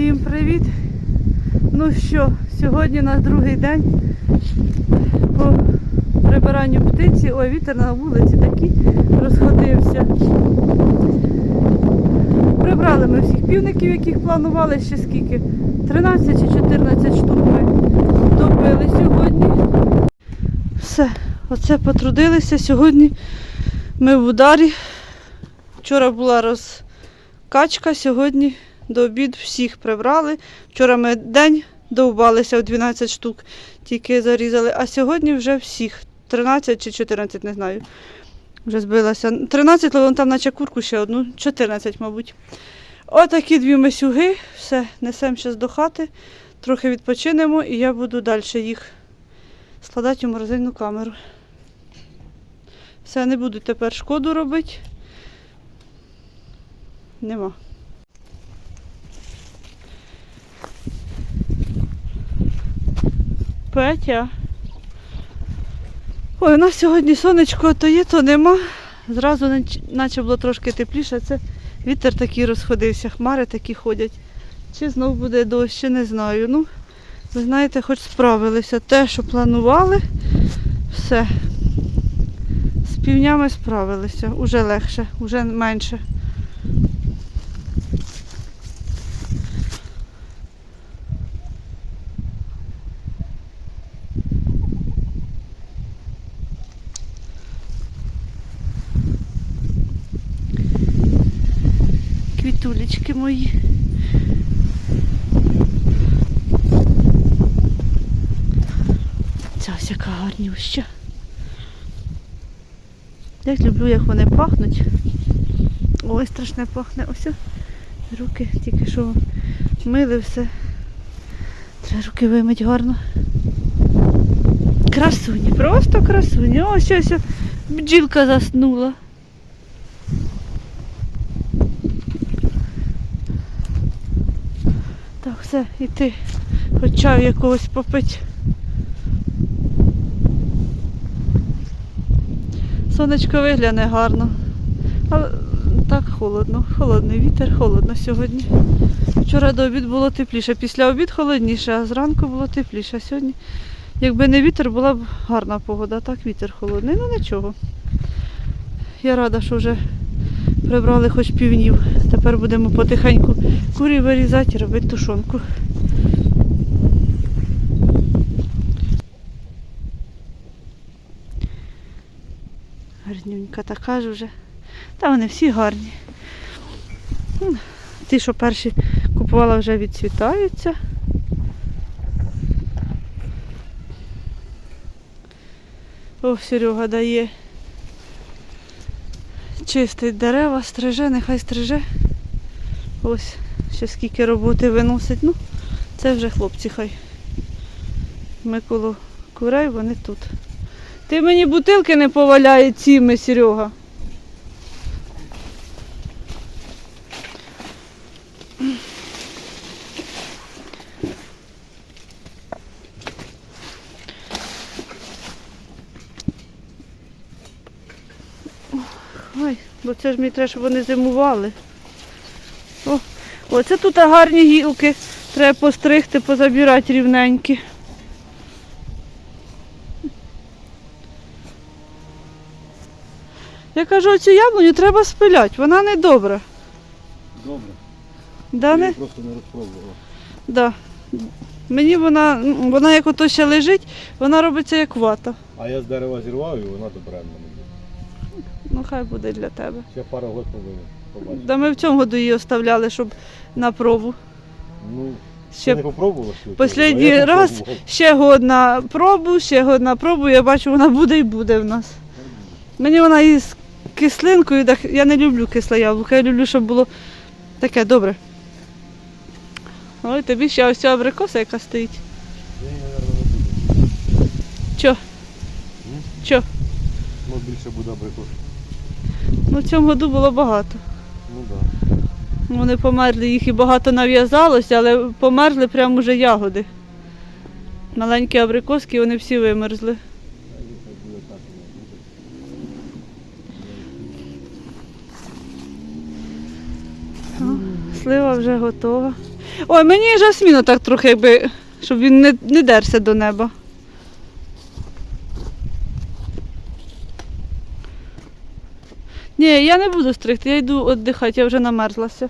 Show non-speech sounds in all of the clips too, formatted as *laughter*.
Всім привіт! Ну що, сьогодні наш другий день по прибиранню птиці. Ой, вітер на вулиці такий розходився. Прибрали ми всіх півників, яких планували ще скільки? 13 чи 14 штук ми добили сьогодні. Все, оце потрудилися. Сьогодні ми в ударі. Вчора була розкачка, сьогодні до обіду всіх прибрали. Вчора ми день довбалися в 12 штук, тільки зарізали, а сьогодні вже всіх. 13 чи 14, не знаю. Вже збилася. 13, але вон там наче курку ще одну, 14, мабуть. Отакі дві месюги. Все, несемо зараз до хати, трохи відпочинемо і я буду далі їх складати у морозильну камеру. Все, не буду тепер шкоду робити. Нема. Петя. Ой, у нас сьогодні сонечко то є, то нема. Зразу наче було трошки тепліше. Це вітер такий розходився, хмари такі ходять. Чи знов буде дощ, ще не знаю. Ну, ви знаєте, хоч справилися. Те, що планували, все. З півнями справилися. Уже легше, уже менше. Квітулечки мої. Ця ось яка гарнюща. Як люблю, як вони пахнуть. Ой, страшне пахне. Ось руки тільки що мили все. Треба руки вимить гарно. Красуні, просто красуні. Ось ось бджілка заснула. Все, іти. Хоч чаю якогось попить. Сонечко вигляне гарно. Але так холодно. Холодний вітер, холодно сьогодні. Вчора до обід було тепліше. Після обід холодніше, а зранку було тепліше. Сьогодні, якби не вітер, була б гарна погода. Так вітер холодний. Ну нічого. Я рада, що вже прибрали хоч півнів. Тепер будемо потихеньку курі вирізати і робити тушонку. Гарнюнька така ж вже. Та вони всі гарні. Ті, що перші купувала, вже відцвітаються. О, Серега дає. Чистить дерева, стриже, нехай стриже. Ось, ще скільки роботи виносить. Ну, це вже хлопці хай. Ми коло курей, вони тут. Ти мені бутилки не поваляє ціми, Серега. Ой, бо це ж мені треба, щоб вони зимували. О, оце тут гарні гілки. Треба постригти, позабирати рівненькі. Я кажу, цю яблуню треба спиляти, вона не добра. Добре. Да, не? просто не розпробувала. Да. Мені вона, вона як ото ще лежить, вона робиться як вата. А я з дерева зірвав і вона добре буде. Ну хай буде для тебе. Ще пару років побачити. Да ми в цьому году її оставляли, щоб на пробу. Ну, Ще не попробувала ще. Последній раз ще год на пробу, ще год на пробу, я бачу, вона буде і буде в нас. Мені вона із кислинкою, так я не люблю кисле яблуко, я люблю, щоб було таке добре. Ой, тобі ще ось ця абрикоса, яка стоїть. Чо? Чо? Ну, більше буде абрикос. Ну в цьому году було багато. Ну так. Да. Вони померли, їх і багато нав'язалося, але померли прямо уже ягоди. Маленькі абрикоски, вони всі вимерзли. Слива вже готова. Ой, мені жасміну так трохи, якби, щоб він не, не дерся до неба. Ні, я не буду стригти, я йду віддихати, я вже намерзлася.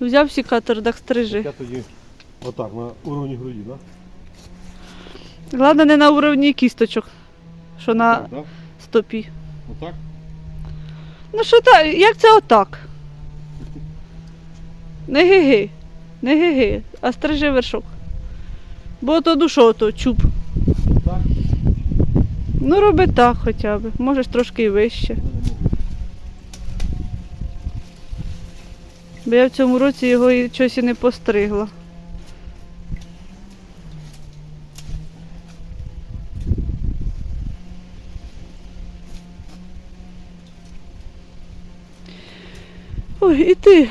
Взяв сікатор, так стрижи. Я тоді отак, на уровні груді, так? Головне не на уровні кісточок, що на Так, да? стопі. Отак? Ну що так, як це отак? Не гиги, не гиги, а стрижи вершок. Бо то душу, то чуб. Ну роби так хоча б. Можеш трошки і вище. Бо я в цьому році його і щось і не постригла. Ой, і ти.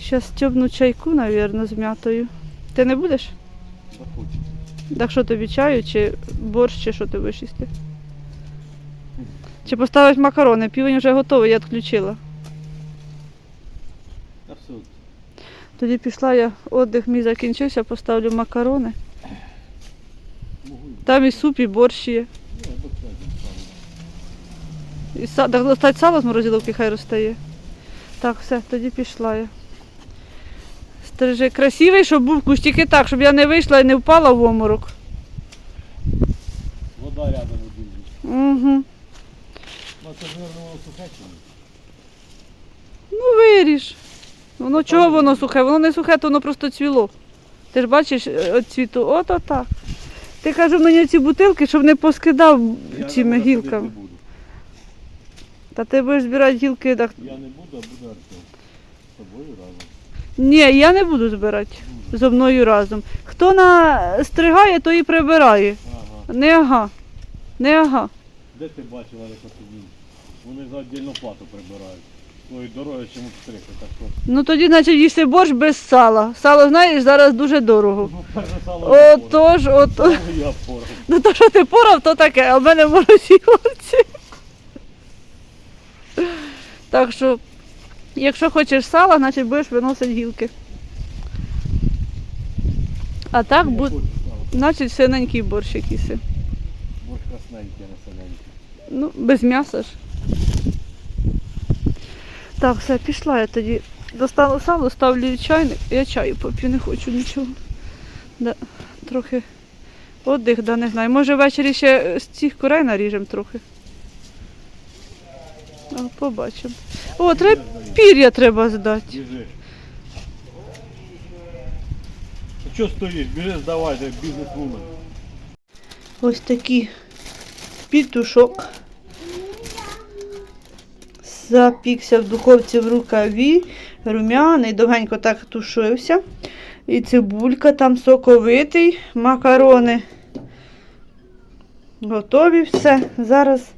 Щас стьобну чайку, навірно, з м'ятою. Ти не будеш? Захочеться. Так що тобі чаю, чи борщ, чи що ти будеш їсти? Чи поставити макарони? Півень вже готовий, я відключила. Абсолютно. Тоді пішла я, віддих мій закінчився, поставлю макарони. Там і суп, і борщ є. І са... так достать сало з морозиловки, хай розтає. Так, все, тоді пішла я. Стрижи красивий, щоб був кущ, тільки так, щоб я не вийшла і не впала в оморок. Вода рядом буде. Угу. Ну це ж воно сухе чи ні? Ну виріж. Воно чого воно сухе? Воно не сухе, то воно просто цвіло. Ти ж бачиш е, от цвіту, от отак. Ти кажу мені ці бутилки, щоб не поскидав Я цими гілками. не буду. Та ти будеш збирати гілки, так. Я не буду, а буде Артем. З тобою разом. Ні, я не буду збирати зо мною разом. Хто настригає, то і прибирає. Ага. Не ага. Не ага. Де ти бачила, тоді? Вони за віддільну плату прибирають. Твої дороги чому стригти, так що. Ну тоді, значить, їсти борщ без сала. Сало, знаєш, зараз дуже дорого. Ну, перше сало я порав. Отож, от. Сало я порав. Ну то, що ти порав, то таке, а в мене морозиловці. Так що, якщо хочеш сала, значить будеш виносити гілки. А так, Я бу... хочу сало. значить, синенький борщ якийсь. Борщ красненький, а не синенький. Ну, без м'яса ж. Так, все, пішла я тоді. Достану сало, ставлю чайник. Я чаю поп'ю, не хочу нічого. Да, трохи отдих, да, не знаю. Може ввечері ще з цих курей наріжемо трохи. А, побачимо. О, треба пір'я треба здати. Біжи. А що стоїш? Біжи здавай, як бізнес-вумен. Ось такий пітушок. Запікся в духовці в рукаві, рум'яний, довгенько так тушився. І цибулька там соковитий, макарони. Готові все. Зараз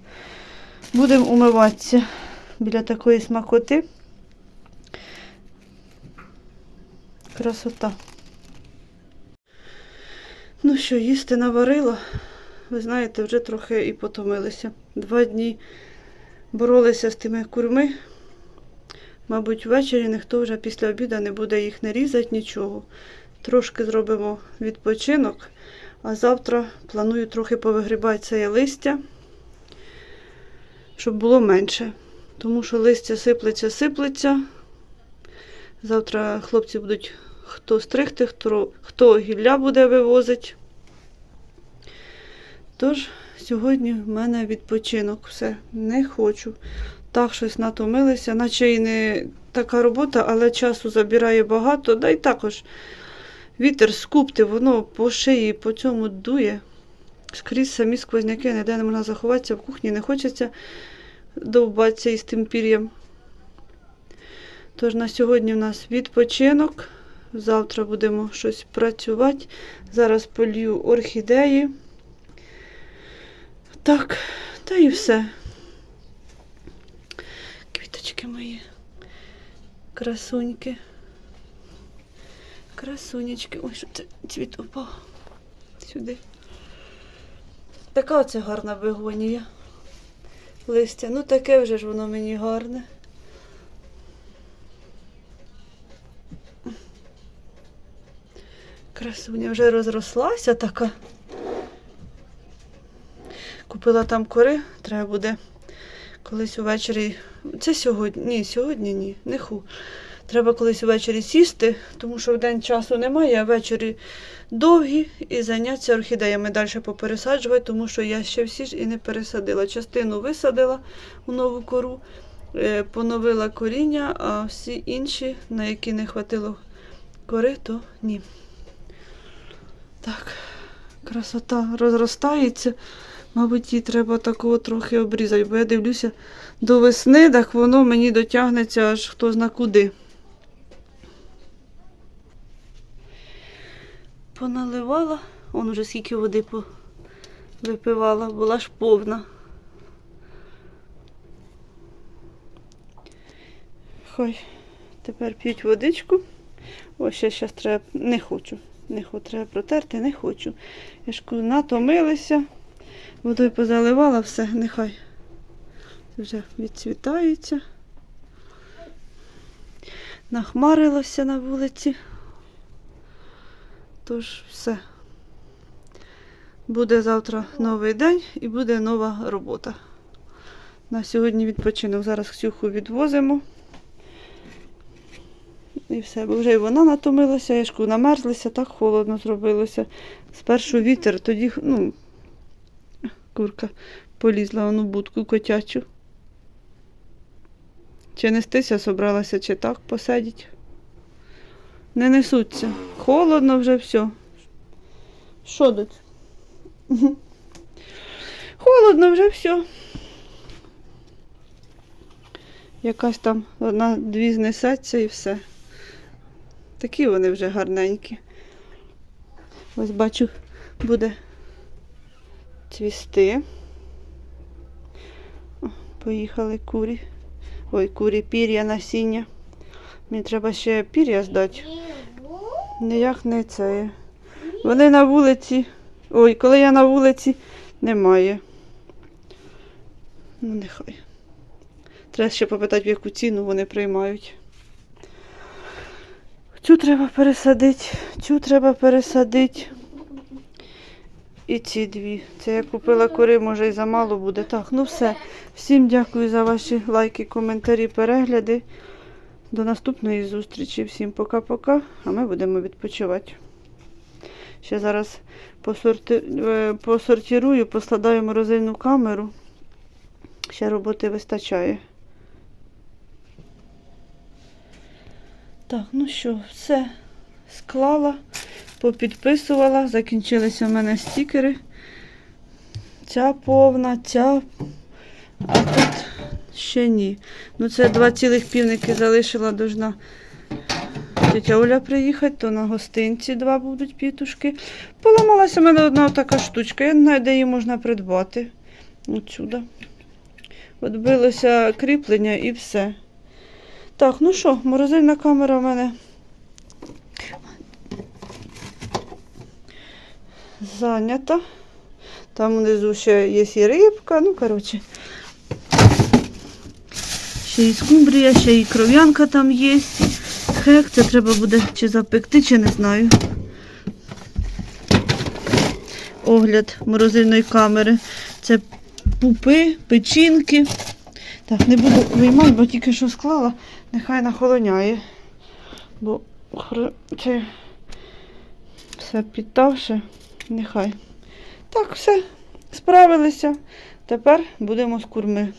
будемо умиватися біля такої смакоти. Красота. Ну що, їсти наварила. Ви знаєте, вже трохи і потомилися. Два дні боролися з тими курми. Мабуть, ввечері ніхто вже після обіду не буде їх не різати, нічого. Трошки зробимо відпочинок, а завтра планую трохи повигрібати це листя, щоб було менше. Тому що листя сиплеться, сиплеться. Завтра хлопці будуть хто стригти, хто, хто гілля буде вивозити. Тож, сьогодні в мене відпочинок. Все, не хочу. Так щось натомилися, наче і не така робота, але часу забирає багато. Да й також вітер скупти, воно по шиї, по цьому дує. Скрізь самі сквозняки, ніде не можна заховатися, в кухні не хочеться довбатися із тим пір'ям. Тож на сьогодні в нас відпочинок. Завтра будемо щось працювати. Зараз полью орхідеї. Так, та і все. Квіточки мої. Красуньки. Красунечки. Ой, що це цвіт упав. Сюди. Така оце гарна бегонія. Листя. Ну таке вже ж воно мені гарне. Красуня вже розрослася така. Купила там кори, треба буде колись увечері. Це сьогодні. Ні, сьогодні ні, не ху. Треба колись увечері сісти, тому що в день часу немає, а ввечері довгі і зайнятися орхідеями далі попересаджувати, тому що я ще всі ж і не пересадила. Частину висадила у нову кору, е, поновила коріння, а всі інші, на які не хватило кори, то ні. Так, красота розростається. Мабуть, її треба такого трохи обрізати, бо я дивлюся до весни, так воно мені дотягнеться аж хто зна куди. Поналивала, он уже скільки води випивала, була ж повна. Хай тепер п'ють водичку. О, ще зараз треба. Не хочу. Не хочу, треба протерти, не хочу. Я ж натомилися. Водою позаливала все, нехай вже відцвітається. Нахмарилося на вулиці. Тож все. Буде завтра новий день і буде нова робота. На сьогодні відпочинок. Зараз Ксюху відвозимо. І все, бо вже і вона натомилася, я ж намерзлися, так холодно зробилося. Спершу вітер, тоді, ну, курка полізла в ону будку котячу. Чи нестися собралася, чи так посидіть. Не несуться. Холодно вже все. Що тут? *laughs* Холодно вже все. Якась там одна-дві знесеться і все. Такі вони вже гарненькі. Ось бачу, буде цвісти. Поїхали курі. Ой, курі, пір'я, насіння. Мені треба ще пір'я здати. Ніяк не це. Вони на вулиці. Ой, коли я на вулиці, немає. Ну, нехай. Треба ще попитати, в яку ціну вони приймають. Цю треба пересадити, цю треба пересадити. І ці дві. Це я купила кори, може і замало буде. Так, ну все. Всім дякую за ваші лайки, коментарі, перегляди. До наступної зустрічі. Всім пока-пока, а ми будемо відпочивати. Ще зараз посорти... е, посортирую, поскладаю морозильну камеру. Ще роботи вистачає. Так, ну що, все склала, попідписувала, закінчилися в мене стікери. Ця повна, ця, а тут ще ні. Ну це два цілих півники залишила должна тетя Оля приїхати, то на гостинці два будуть пітушки. Поламалася в мене одна така штучка, я не знаю, де її можна придбати. Отсюда. Отбилося кріплення і все. Так, ну що, морозильна камера в мене зайнята. Там внизу ще є і рибка, ну, коротше. Ще і скумбрія, ще і кров'янка там є. Хек, це треба буде чи запекти, чи не знаю. Огляд морозильної камери. Це пупи, печінки. Так, не буду виймати, бо тільки що склала, нехай нахолоняє. Бо це все підтавше, нехай. Так, все, справилися. Тепер будемо з курми.